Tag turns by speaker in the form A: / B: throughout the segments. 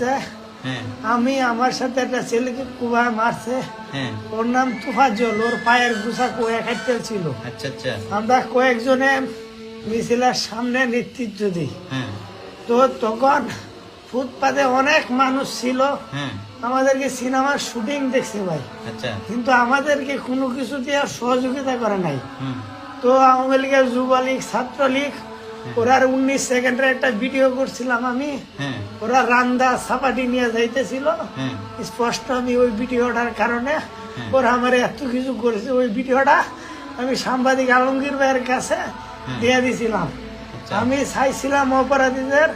A: রাত্রে
B: হ্যাঁ।
A: আমি আমার সাথে একটা ছেলেকে কুবায় মারছে।
B: হ্যাঁ।
A: ওর নাম তুফাজল ওর পায়ের গুছা কয়েক হাইটেল ছিল।
B: আচ্ছা আচ্ছা।
A: আমরা কয়েকজনে মিছিলের সামনে নেতৃত্ব দিই।
B: হ্যাঁ।
A: তো তখন ফুটপাতে অনেক মানুষ ছিল। আমাদেরকে সিনেমার শুটিং দেখছে ভাই।
B: আচ্ছা।
A: কিন্তু আমাদেরকে কোনো কিছু দিয়ে সহযোগিতা করে নাই। তো আওয়ামী লীগের যুবলীগ ছাত্রলীগ ওরা উনিশ সেকেন্ডের একটা ভিডিও করছিলাম আমি।
B: হ্যাঁ।
A: ওরা রান্দা সাপাটি নিয়ে যাইতেছিল।
B: হ্যাঁ।
A: স্পষ্ট আমি ওই ভিডিওটার কারণে ওরা আমার এত কিছু করেছে ওই ভিডিওটা আমি সাংবাদিক আলমগীর ভাইয়ের কাছে দিয়ে দিছিলাম।
B: আচ্ছা।
A: আমি চাইছিলাম অপরাধীদের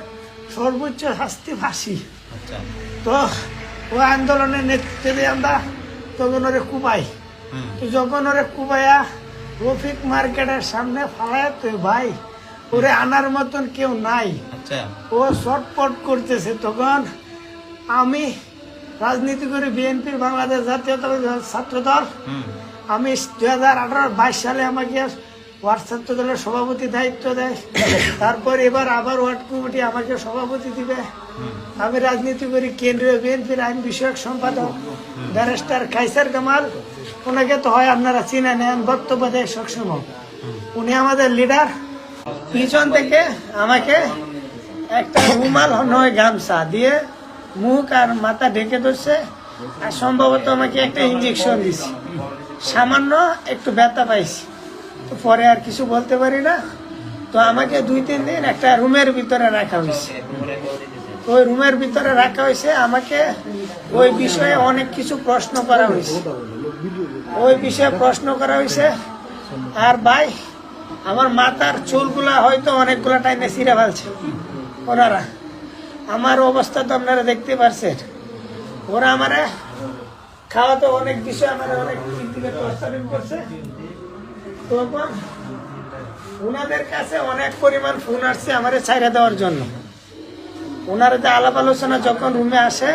A: সর্বোচ্চ শাস্তি ফাঁসি।
B: আচ্ছা।
A: তো ওই আন্দোলনের নেতৃত্বে দিয়ে আমরা তখন ওরে কুপাই তো যখন ওরে কুবাইয়া রফিক মার্কেটের সামনে ফালায় তো ভাই ওরে আনার মতন কেউ নাই।
B: আচ্ছা।
A: ও শর্টপট করতেছে তখন আমি রাজনীতি করে বিএনপির বাংলাদেশ জাতীয়তাবাদী ছাত্র দল আমি দুই হাজার আঠারো বাইশ সালে আমাকে ওয়ার্ড ছাত্র দলের সভাপতি দায়িত্ব দেয়। তারপর এবার আবার ওয়ার্ড কমিটি আমাকে সভাপতি দিবে। আমি রাজনীতি করি কেন্দ্রীয় বিএনপির আইন বিষয়ক সম্পাদক ব্যারিস্টার কাইসার কামাল। ওনাকে তো হয় আপনারা চিনে নেন বক্তব্য দেয় সবসময়। উনি আমাদের লিডার পিছন থেকে আমাকে একটা রুমাল নয় গামছা দিয়ে মুখ আর মাথা ঢেকে ধরছে, আর সম্ভবত আমাকে একটা ইঞ্জেকশন দিছে। সামান্য একটু ব্যথা পাইছি। তো পরে আর কিছু বলতে পারি না। তো আমাকে দুই, তিন দিন একটা রুমের ভিতরে রাখা হয়েছে। ওই রুমের ভিতরে রাখা হয়েছে, আমাকে ওই বিষয়ে অনেক কিছু প্রশ্ন করা হয়েছে। ওই বিষয়ে প্রশ্ন করা হয়েছে, আর ভাই আমার মাথার চুলগুলা হয়তো অনেকগুলা টাইমে ছিঁড়ে ফেলছে, ওনারা। আমার অবস্থা তো আপনারা দেখতে পারছেন। ওরা আমারে খাওয়াতে অনেক বিষয় আমার অনেক করছে। তখন ওনাদের কাছে অনেক পরিমাণ ফোন আসছে আমারে ছাইড়া দেওয়ার জন্য। ওনারা যে আলাপ আলোচনা যখন রুমে আসে,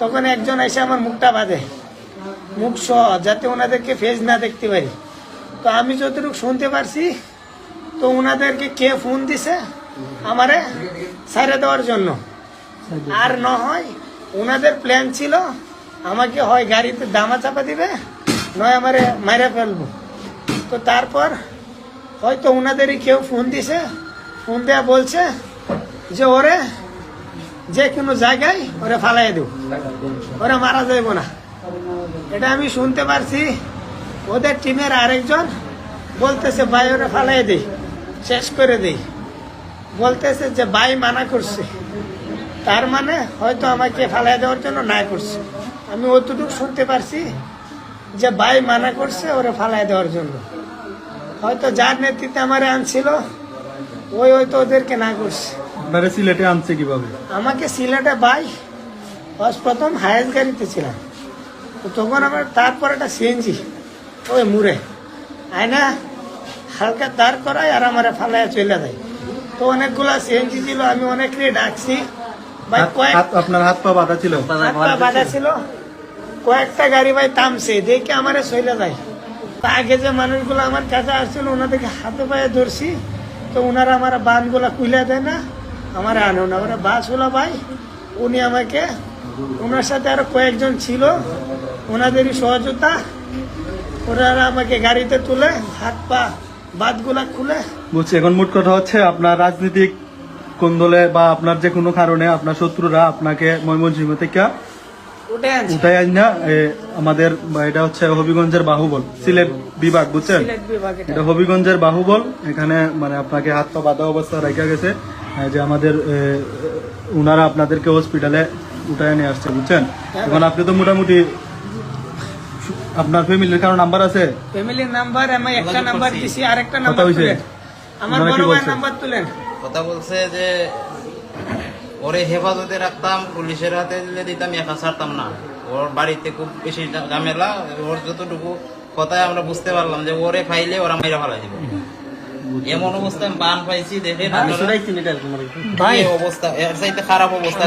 A: তখন একজন এসে আমার মুখটা বাঁধে। মুখ সহ, যাতে ওনাদেরকে ফেস না দেখতে পারি। তো আমি যতটুকু শুনতে পারছি তো ওনাদেরকে কে ফোন দিছে আমারে ছাইড়া দেওয়ার জন্য? আর না হয় ওনাদের প্ল্যান ছিল আমাকে হয় গাড়িতে দামা চাপা দিবে নয় আমারে মাইরা ফেলব। তো তারপর হয়তো ওনাদেরই কেউ ফোন দিছে ফোন দেয়া বলছে যে ওরে যে কোনো জায়গায় ওরে ফালাই দেব ওরা মারা যাইব না। এটা আমি শুনতে পারছি। ওদের টিমের আরেকজন বলতেছে ভাই ওরা ফালাই দেই শেষ করে দেই বলতেছে যে ভাই মানা করছে। তার মানে হয়তো আমাকে ফালাই দেওয়ার জন্য না করছে। আমি অতটুকু শুনতে পারছি যে ভাই মানা করছে ওরে ফালাই দেওয়ার জন্য। হয়তো যার নেতৃত্বে আমারে আনছিল ওই হয়তো ওদেরকে না করছে।
C: আপনারা সিলেটে আনছে কীভাবে?
A: আমাকে সিলেটে বাই ফার্স্ট প্রথম হায়েস্ট গাড়িতে ছিলাম। তখন আমার তারপর একটা সিএনজি। ওই মুড়ে। আয়না হালকা দাঁড় করায় আর আমার ফালায় চলে যায় তো অনেকগুলা সিএনজি ছিল আমি অনেককে ডাকছি। ভাই কয়েক
C: আপনার হাত পা বাঁধা ছিল?
A: হাত পা বাঁধা ছিল। কয়েকটা গাড়ি ভাই থামছে দেখে আমারে চলে যায় তা আগে যে মানুষগুলো আমার কাছে আসছিল ওনাদেরকে হাতে পায়ে ধরছি। তো ওনারা আমার বানগুলা খুলে দেয় না আমার আনো না। ওরা বাস হলো ভাই উনি আমাকে ওনার সাথে আরও কয়েকজন ছিল। ওনাদেরই সহযোগিতা ওনারা আমাকে গাড়িতে তুলে হাত পা বাদগুলা খুলে।
C: এখন মোট কথা হচ্ছে আপনার রাজনৈতিক কোন দলে বা আপনার যে কোনো কারণে আপনার শত্রুরা আপনাকে ময়মনসিংহ থেকে উঠাই আজ না এ, আমাদের এটা হচ্ছে হবিগঞ্জের বাহুবল সিলেট বিভাগ বুঝছেন? এটা। হবিগঞ্জের বাহুবল এখানে মানে আপনাকে হাত পা বাঁধা অবস্থা রেখে গেছে যে আমাদের উনারা আপনাদেরকে হসপিটালে উঠায় নিয়ে আসছে বুঝছেন? এখন আপনি তো মোটামুটি আপনার ফ্যামিলির কারও নাম্বার আছে?
A: ফ্যামিলির নাম্বার আমি একটা নাম্বার দিছি আর একটা
C: কথা
A: নাম্বার? তুলেন। আমার বড় ভাইয়ের
C: বলছে?
A: নাম্বার তুলেন।
B: কথা বলছে যে ওরে হেফাজতে রাখতাম পুলিশের হাতে দিলে দিতাম একা ছাড়তাম না। ওর বাড়িতে খুব বেশি ঝামেলা ওর যতটুকু কথায় আমরা বুঝতে পারলাম যে ওরে ফাইলে ওরা মেরা ফেলাই দিব। এমন অবস্থায় আমি বান পাইছি দেখে
A: ভাই
B: অবস্থা এর চাইতে খারাপ অবস্থা